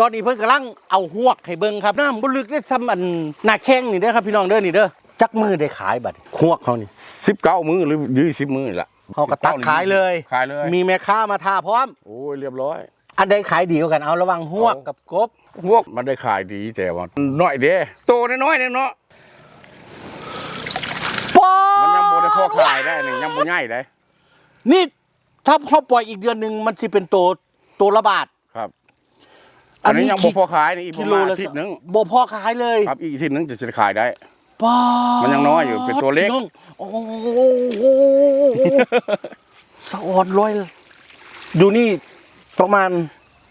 ตอนนี้เพิ่นกำลังเอาหวกให้เบิ่งครับน้ำบ่ลึกได้ซ้ำอันหน้าแข้งนี่เด้อครับพี่น้องเด้อนี่เด้อจักมือได้ขายบัดหวกเขานี่สิบเก้ามือหรือยี่สิบมือนี่ละเขาก็ตักขายเลย ขายเลย มีแม่ค้ามาท่าพร้อม โอ้ยเรียบร้อย อันใดขายดีกว่ากันเอาระหวังหวกกับกบพวกมันได้ขายดีแต่ว่าน้อยเด้โตน้อยๆเนี่ยเนาะปอมันยังบ่ได้พอขายได้นี่ยังบ่ใหญ่ได้นี่ถ้าเขาปล่อยอีกเดือนหนึงมันสิเป็นโตโตละบาทครับ อัอันนนี้นี้ยังคิบ่ดพอขายนี่อีกปกิระโลมาณละอาทิตย์หนึงบ่พอขายเลยครับอีกอาทิตย์หนึงจะจะขายได้ปอมันยังน้อยอยู่เป็นตัวเล็กพี่น้องโอ้โหสะออนร้อยอยู่นี่ประมาณ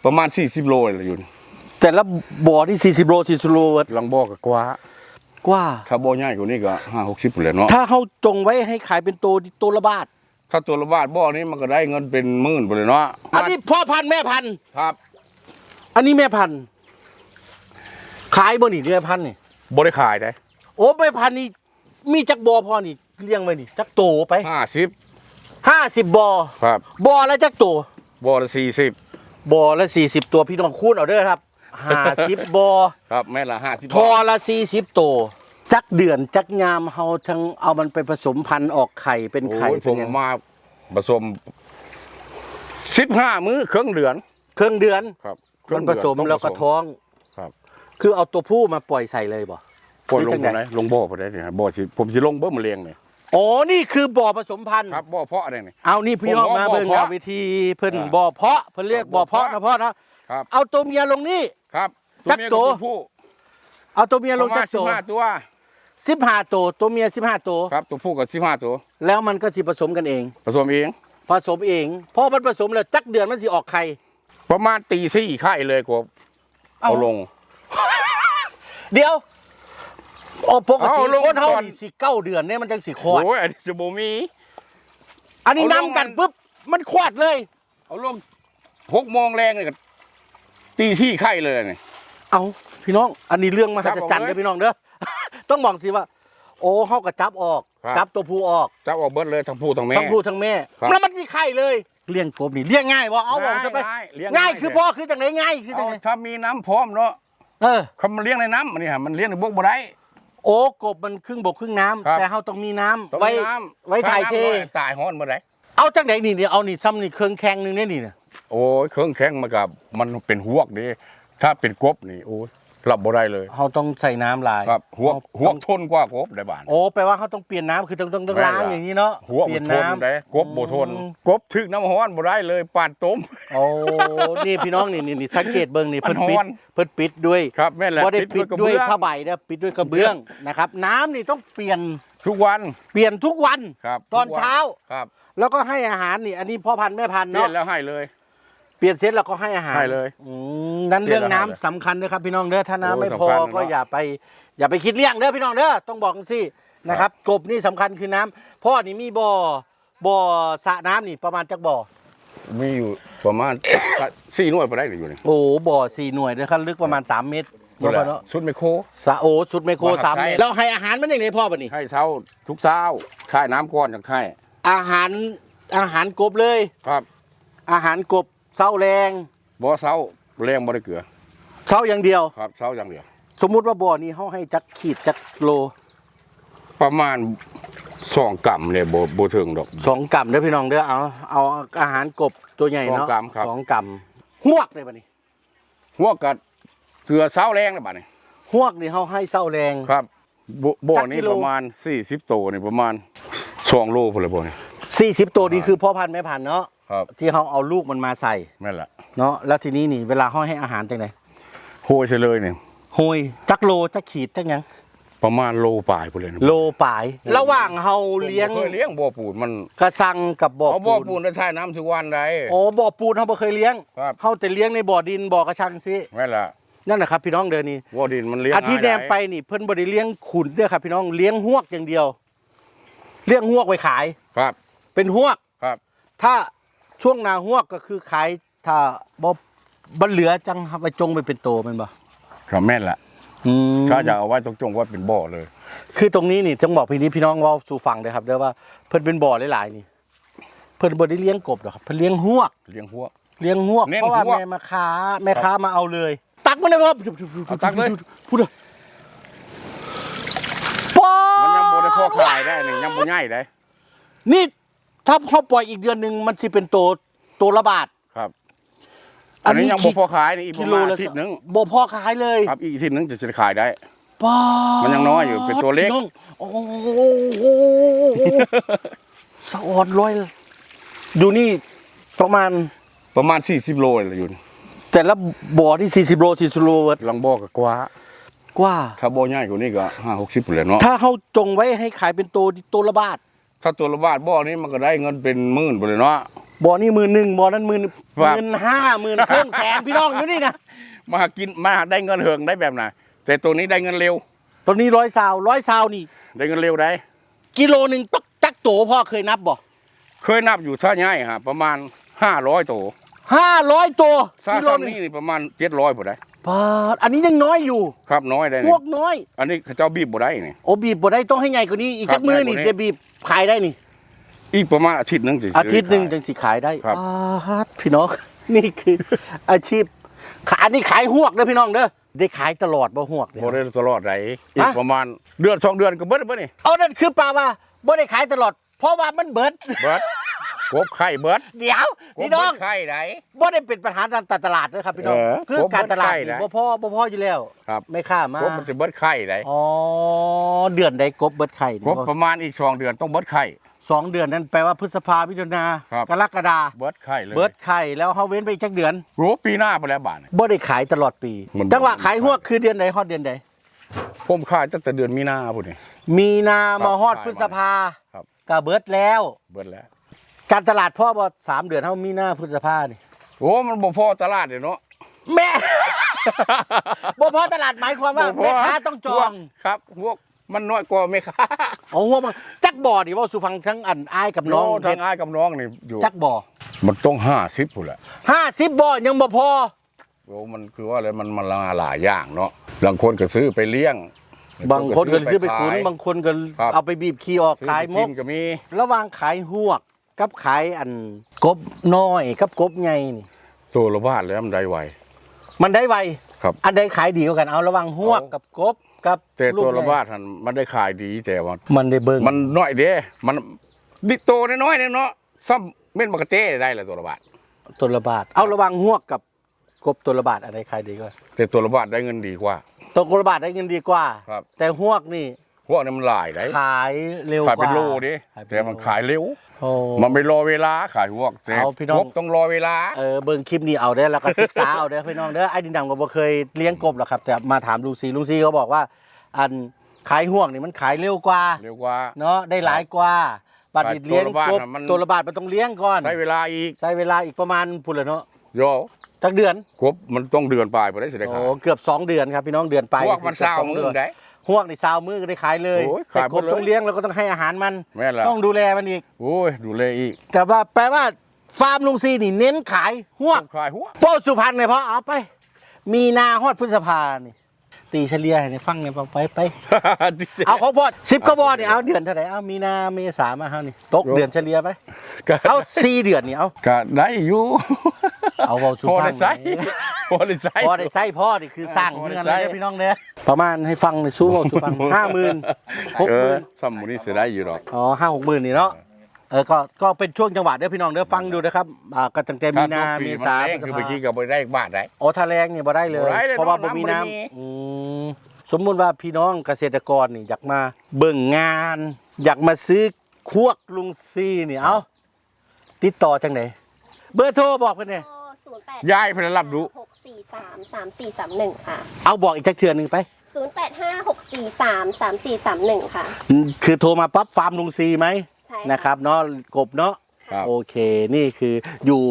ประมาณ 40 โลเลยอยู่นี่แต่ละบ่อที่40โล40โลลังบ่อก็กว่ากว่า ถ้าบ่อใหญ่กว่านี้ก็5 60พุ่นแหละเนาะถ้าเขาจงไว้ให้ขายเป็นตัวตัวละบาท ถ้าตัวละบาทบ่อนี้มันก็ได้เงินเป็นหมื่นพุ่นเลยเนาะอันนี้พ่อพันธุ์แม่พันธุ์ครับ อันนี้แม่พันธุ์ขายบ่นี่แม่พันธุ์นี่บ่ได้ขายได้โอ้แม่พันธุ์นี่มีจักบ่อพอนี่เลี้ยงไว้นี่จักโตไป50 50บ่อครับบ่อละจักโตบ่อละ40บ่อละ40ตัวพี่น้องคูณเอาเด้อครับ50บ่อครับแม่ละ50ทอละ40ตัวจักเดือนจักยามเฮาทั้งเอามันไปผสมพันธุ์ออกไข่เป็นไข่โอ้ยผเป็นมหยังมาผสมสิบห้ามื้อครึ่งเดือน เครื่องเดือนครับ มันผสมแล้วก็ท้ท้องครับ คือเอาตัวผู้มาปล่อยใส่เลยบ่ปล่อยลจังงตใดรงไหนลงบ่อไปได้เนี่ยบ่อสิผมสิลงเบิ่มมาเลี้ยงเนี่ยอ๋อนี่คือบ่อผสมพันธุ์ครับบ่อเพาะอะไรเนี่ยเอานี่พี่น้องผมว่ามาเบิ่งบ่อเอาเพาะวิธีเพิ่นอ่าบ่อเพาะเพิ่นเรียกบ่อเพาะบ่อนะเพาะพ่อนะครับเอาตัวเมียลงนี่ครับจักเมียโตบผู้เอาตัวเมียลงประจัมากณโตสิบห้าตัว15ตัวตัวเมีย15ตัวครับตัวผู้กับสิบห้าตัวแล้วมันก็สิผสมกันเอง ผสมเอง ผสมเองพอมันผสมแล้วจักเดือนมันสิออกไข่ ประมาณตีสี่ไข่เลยกบเอาเอาลง เดี๋ยวโอ้ปกติเอาลงคนเฮาก่อน นี่สิเก้าเดือนเนี่ยมันจังสิคลอดโอ้ยอันนี้จะบ่มี อันนี้เอาลนํงกันมันปุ๊บมันคลอดเลย เอาลงหกโมงแรงเลยก็ตีสี่ไข่เลยเนี่ยเอาพี่น้อง อันนี้เรื่องมหัศจรรย์จับออกเลยเด้อพี่น้องเด้อ ต้องบอกสิว่า โอ้เฮาก็จับออกครับ จับตัวผู้ออกจะออกเบิดเลยทั้งผู้ทั้งแม่ ทั้งผู้ทั้งแม่ครับ แล้วมันสิไข่เลย เลี้ยงกบนี่เลี้ยงง่ายบ่เอาบอกจะไปง่ายเลี้ยง่ายคือพ่อคือจังไหนง่ายคือจังไหนถ้ามีน้ำพร้อมเนาะเออเขามาเลี้ยงในน้ำอันนี้ฮะมันเลี้ยงในบกบ่ได้โอ้กบมันครึ่งบกครึ่งน้ำแต่เฮาต้องมีน้ำไว้ไว้ถ่ายเทตายฮ้อนเมื่อไรเอาจังไหนนี่เนี่ยเอานี่ซ้ำนี่เครื่องแข็งหนึงเนี่ยนี่เนี่ยโอ้ยเครื่องแข็งมากับมันเป็นหวกดิถ้าเป็นกบนี่โอ้ย รับบ่ได้เลยเฮาต้องใส่น้ำลายครับหวกเฮาหวต้กองทนกว่ากบได้บ้าน โอ้แปลว่าเขาต้องเปลี่ยนน้ำคือต้องต้องต้องแม่นล้างล่ะอย่างนี้เนาะหัวเปลี่บ่ยนทนน้ำ ได้กบบ่ทน อืม กบถึกน้ำฮ้อนบ่ได้เลยปานต้ม โอ้นี่พี่น้องนี่นี่นี่สังเกตเบิ่งนี่มัเพิ่นนปิฮ้ดอน เพิ่นปิดด้วยครับแม่นแหละบ่ได้ปิดกระด้วยเบื้องผ้าใบนะปิดด้วยกระเบื้องนะครับ น้ำนี่ต้องเปลี่ยนทุกวันเปลี่ยนทุกวัน ครับตอนทุกวัเช้า ครับแล้วก็ให้อาหารนี่ อันนี้พ่อพันธุ์แม่พันธุ์เปลี่ยเนาะนแล้วให้เลย เปลี่ยนเสร็จแล้วก็ให้อาหารให้เลยอืมนั้นเปลี่เรื่ยอนงแล้วน้ำให้เลยสำคัญนะครับพี่น้องเด้อถ้าน้ำโอ้ไม่สำพอคัญก็เนาะอย่าไป อย่าไปคิดเลี้ยงเด้อพี่น้องเด้อต้องบอกจังซี่นะครับ กบนี่สำคัญคือน้ำพ่อนี่มีบ่อบ่อสระน้ำนี่ประมาณจักบ่อ มีอยู่ประมาณ สี่หน่วยบ่ได้อยู่นี่โอ้โหบ่อสี่หน่วยนะครับลึกประมาณ 3 เมตรนั่นแหละเนาะชุดไมโครสะโอสุดไมโครว่าสามใช่เมตร แล้วให้อาหารมันอย่างไรพ่อปะนี่ ให้เช้าทุกเช้าค่ายน้ำก้อนจากค่ายอาหารอาหารกบเลย ครับ อาหารกบ เศร้าแรงบ่เช้าแรงบ่ได้เกลือเศร้าอย่างเดียว ครับเช้าอย่างเดียว สมมุติว่าบ่อนี้เขาให้จักขีดจักโลประมาณสองกำเนี่ยบ่บ่ถึงดอก สองกรัมเด้อพี่น้องเด้อเอาเอาอาหารกบตัวใหญ่เนาะสองกรัมครับ สองกรัมหวกเลยปะนี่หัวกัดเกลือเช้าแรงเลยบัดนี้หวกนี่เขาให้เศร้าแรง ครับบ่บ่จักนี้กิโล ประมาณ 40โตนี่ประมาณ2โลพุ่นเลยบ่นี่40 ตัวนี่คือพ่อพันธุ์แม่พันธุ์เนาะ ครับที่เขาเอาลูกมันมาใส่แม่นล่ะเนาะแล้วทีนี้นี่เวลาเขาให้อาหารจังไดโหยใช่เลยนี่โหยจักโลจักขีดจักหยังประมาณโลปลายพุ่นเลยนะโลปลาย ระหว่างเฮาผมบ่เลี้ยงเคยเลี้ยงบ่อปูนมันกระสังกับบ่อเอาบ่อปูปูนนได้ใช้น้ำทุกวันได้ โอ้บ่อปูนเฮาบ่เคยเลี้ยงครับ เฮาแต่เลี้ยงในบ่อดินบ่อกระชังซิแม่นล่ะนั่นแหละครับพี่น้องเดินนี่ บ่อดินมันเลี้ยงอาทิตย์แนง่ายมไปนี่เพิ่นบ่ได้เลี้ยงขุนเด้อครับพี่น้องเลี้ยงหวกอย่างเดียว เลี้ยงหวกไว้ขาย ครับ เป็นหวกครับ ถ้า ช่วงนาหวกก็คือขายถ้าบ่บ่เหลือจังเอาไปจงไปเป็นโตแม่นบ่ครับแม่นล่ะอืม ถ้าจะเอาไว้ตรงๆว่าเป็นบ่อเลย คือตรงนี้นี่ต้องบอกพี่นี้พี่น้องเว่าสู่ฟังเด้อครับเด้อว่าเพิ่นเป็นบ่อหลายๆนี่ เพิ่นบ่ได้เลี้ยงกบหรอกครับเพิ่นเลี้ยงหวกเลี้ยงหัว เลี้ยงหวกเน้นเพราะว่าหวกแม่มาค้าแม่ค้ามาเอาเลยมันเลยพ่อเอาตักเลย พูดเลยป๊อมันยังบ่ได้พอขายได้นี่ยังบ่ใหญ่ได้นี่ ถ้าเขาปล่อยอีกเดือนหนึ่งมันสิเป็นตัวตัวละบาทครับ อัอันนนี้นี้ยังบ่พอขายนี่อีกปกิระโลมาณละอาทิตย์หนึงบ่พอขายเลยครับอีกอาทิตย์หนึงจะจะขายได้ ป๊าดมันยังน้อยอยู่เป็นตัวเล็ก พี่องโอ้โหสะออนร้อยอยู่นี่ประมาณประมาณ 40 โลเลยอยู่นี่แต่ละบ่อที่40โล40โลเวิร์ดลังบ่อก็กว่ากว่า ถ้าบ่อใหญ่กว่านี้ก็5 60พุ่นแหละเนาะถ้าเขาจงไว้ให้ขายเป็นตัวตัวละบาท ถ้าตัวละบาทบ่อนี้มันก็ได้เงินเป็นหมื่นพุ่นเลยเนาะ บ่อนี่หมื่นหนึ่งบ่อนั้นหมื่นหครับมื่นห้าหมื่นเครื่องแสนพี่น้องอยู่นี่นะมากินมาได้เงินเหิงได้แบบไหนแต่ตัวนี้ได้เงินเร็วตัวนี้ร้อยซาวร้อยซาวนี่ ได้เงินเร็วได้ กิโลหนึ่งตกจักโตพ่อเคยนับบ่เคยนับอยู่ท่าใหญ่ฮะประมาณ500ตัว ห้าร้อยตัวซากิโลซันหนึงนี่ประมาณ700พุ่นได้ปาดอันนี้ยังน้อยอยู่ครับน้อยได้พนี่วกน้อย อันนี้เขาเจ้าบีบบ่ได้นี่ โอบีบบ่ได้ต้องให้ใหญ่กว่านี้อีกครัจับกมือนี่ใหญ่กว่านี้ จะบีบขายได้นี่ อีกประมาณอาทิตย์หนึงสิ อาทิตย์หนึ่งจังสิขายได้ครับ ปาดพี่น้อง นี่คือ อาชีพขายอันนี้ขายหวกเด้อพี่น้องเด้อได้ขายตลอดบ่หวกเนี่ย บ่ได้ตลอดได้อีกฮะ ประมาณเดือนสองเดือนก็เบิดเบิดนี่เอานั่นคือปลาว่าบ่ได้ขายตลอด เพราะว่ามันเบิด เบิด กบไข่เบิดเดี๋ยวกบพี่เบิน้องดไข่ได้บ่ได้เป็นปัญหาทางตลาดนะครับพี่น้องเออคือการตลาดผมเบิดไข่นี่นะบ่พอบ่พออยู่แล้วครับ ไม่ค่ามากบมันสิเบิดไข่ได้อ๋อเดือนใดกบเบิดไข่กนี่บบ่ประมาณอีกสองเดือนต้องเบิดไข่ สองเดือนนั้นแปลว่าพฤษภามิถุนาครับ กรกฎาเบิดไข่เลยเบิดไข่แล้วเฮาเว้นไปอีกจักเดือนโอ้ปีหน้าไปแล้วบาทนี่บ่ได้ขายตลอดปี มัน จังหวะขายหวกคือเดือนใดฮอดเดือนใดผมขายตั้งแต่เดือนมีนาพุ่นนี่ มีนามาฮอดขายมาพฤษภาครับ ก็เบิดแล้ว เบิดแล้ว การตลาดพ่อบ่สามเดือนเฮามีนาพฤษภานี่โอ้มันบ่พอตลาดเลยเนาะ แม่ บ่พอตลาดหมายความว่าบ่พแม่ค้าต้องจองครับพวกมันน้อยกว่าแม่ค้าเอาหัวมาจักบ่อนี่เว่าสุฟังทั้งอันอายกับน้องทางอ้ายกับน้องนี่อยู่ จักบ่อมันต้อง50พุ่นแหละ50บ่อยังบ่พอ โอ้มันคือว่าอะไรมันมันหลายอย่างเนาะบางคนก็ซื้อไปเลี้ยงบางคนก็ซื้อไปขุนขาย บางคนก็ครับ เอาไปบีบขี้ออกซื้อขายไปมกิกนก็มีระหว่างขายหวก กับขายอันกบน้อยกับกบใหญ่นี่ตัวละบาทแล้วมันได้ไว มันได้ไวครับ อันใดขายดีกว่ากันเอาระหว่างหวกเอากับกบกับแต่ลูกตัวละใหญ่บาทหันมันได้ขายดีแต่ว่ามันได้เบิ่งมันน้อยเด้ มันดิโตน้อยๆเนี่ยเนาะซ้ำเม่นมากระเต้ได้ละตัวละบาทตัวละบาทเอาระหว่างหวกกับกบตัวละบาทอะไรขายดีกว่าแต่ตัวละบาทได้เงินดีกว่าตัวละบาทได้เงินดีกว่าครับแต่หวกนี่ พวกนี้มันหลายได้ขายเร็วกขายว่าเป็นโลดิขายเป็แต่มันขายเร็วโอ้มันไม่รอเวลาขายพวกแต่เอาพี่น้องพวกต้องรอเวลาเออเบิ่งคลิปนี้เอาเด้อแล้วก็ศึกษาเอาเด้อพี่น้องเด้อไอ้ดินดำก็บ่เคยเลี้ยงกบหรอกครับ แต่มาถามลุงซีลุงซีเขาบอกว่า อันขายห่วงนี่มันขายเร็วกว่าเร็วกว่าเนาะได้หลายกว่าบัดนี้เลี้ยงตัวละบาทกบน่ะมันตัวละบาทมันต้องเลี้ยงก่อนใช้เวลาอีกใช้เวลาอีกประมาณพุ่นละเนาะโยจักเดือนกบมันต้องเดือนปลายไปได้สิได้โอ้ขายเกือบสองเดือนครับพี่น้องเดือนไปพวกมันกือบเศร้าสองมืเดือนได้ ห่วงในซาวมือก็ได้ขายเลยโอ้ยแต่ขายหกมบดเลยต้องเลี้ยงแล้วก็ต้องให้อาหารมัน แม่นละต้องดูแลมันอีก โอ้ยดูแลอีกแต่ว่าแปลว่าฟาร์มลุงซีนี่เน้นขายห่วงขายหัว โป้สุพรรณเลยเพราะเอาไป มีนาฮอดพฤษภานี่ ตีเฉลี่ยให้ฟังเนี่ยไปไป เอาของพ่อสิบกว่าบอนี่เอาเดือนเท่าไหร่เอามีนาเมษามาเฮานี่ตกโยเดือนเฉลี่ยไปก็เอาสี่เดือนนี่เอาก็ได้อยู่เอาเบาสุพอฟัได้งใส่พอได้ใส่พ่อได้ใส่พ่อนี่คือสร้างพอได้เงินใส่เลยพี่น้องเนี่ยประมาณให้ฟังในอยสู้เบาสุฟังห้าหมื่นหกเอหอมื่นซ้ำหมูนี่เสียได้อยู่หรอกอ๋อห้าหกหมื่นนี่เนาะ เออก็ก็เป็นช่วงจังหวะเด้อพี่น้องเด้อฟังดูนะครับอ่าก็ตั้งแต่มีนาถ้เมปีษาแรงพฤษคือภาเมื่อกี้ก็บ่ได้อีกบาทได้ โอ้ทาแรงเนี่ยบ่ได้เลย บ่ได้เลยเพราะว่าเนาะบ่มีน้ำบ่ได้น้มีำอืมสมมุติว่าพี่น้องเกษตรกรนี่อยากมาเบิ่งงาน อยากมาซื้อควกลุงซีนี่เอาติดต่อจังไหนเบอร์โทรบอกเพิ่นเนี่ยศูนย์แปดยายเพิ่นรับรู้ หกสี่สามสามสี่สามหนึ่งค่ะเอาบอกอีกจักเทื่อหนึงไปศูนย์แปดห้าหกสี่สามสามสี่สามหนึ่งค่ะ อืมคือโทรมาปั๊บฟาร์มลุงซีไหม ใช่นะครับเนาะกบเนาะครับ โอเคนี่คืออยู่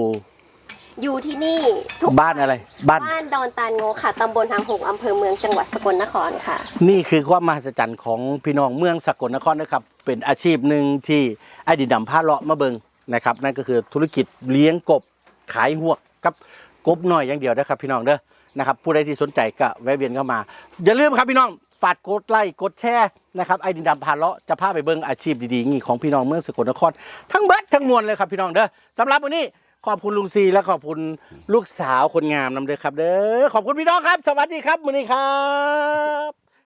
อยู่ที่นี่ทุกบ้านอะไร บ้าน บ้านดอนตาลโงค่ะตำบลทางหงส์อำเภอเมืองจังหวัดสกลนครค่ะ นี่คือความมหัศจรรย์ของพี่น้องเมืองสกลนครนะครับ เป็นอาชีพหนึ่งที่ไอ้ดินดำผ้าเลาะมาเบิงนะครับ นั่นก็คือธุรกิจเลี้ยงกบขายหวกกับกบน้อยอย่างเดียวนะครับพี่น้องเด้อนะครับผู้ใดที่สนใจก็แวะเวียนเข้ามา อย่าลืมครับพี่น้อง ฝากกดไลค์กดแชร์นะครับไอ้ดินดำพาเลาะจะพาไปเบิงอาชีพดีๆงี้ของพี่น้องเมืองสกลนคร ทั้งเบิดทั้งมวลเลยครับพี่น้องเด้อสำหรับวันนี้ขอบคุณลุงซีและขอบคุณลูกสาวคนงามนำเด้อครับเด้อขอบคุณพี่น้องครับ สวัสดีครับมื้อนี้ครับ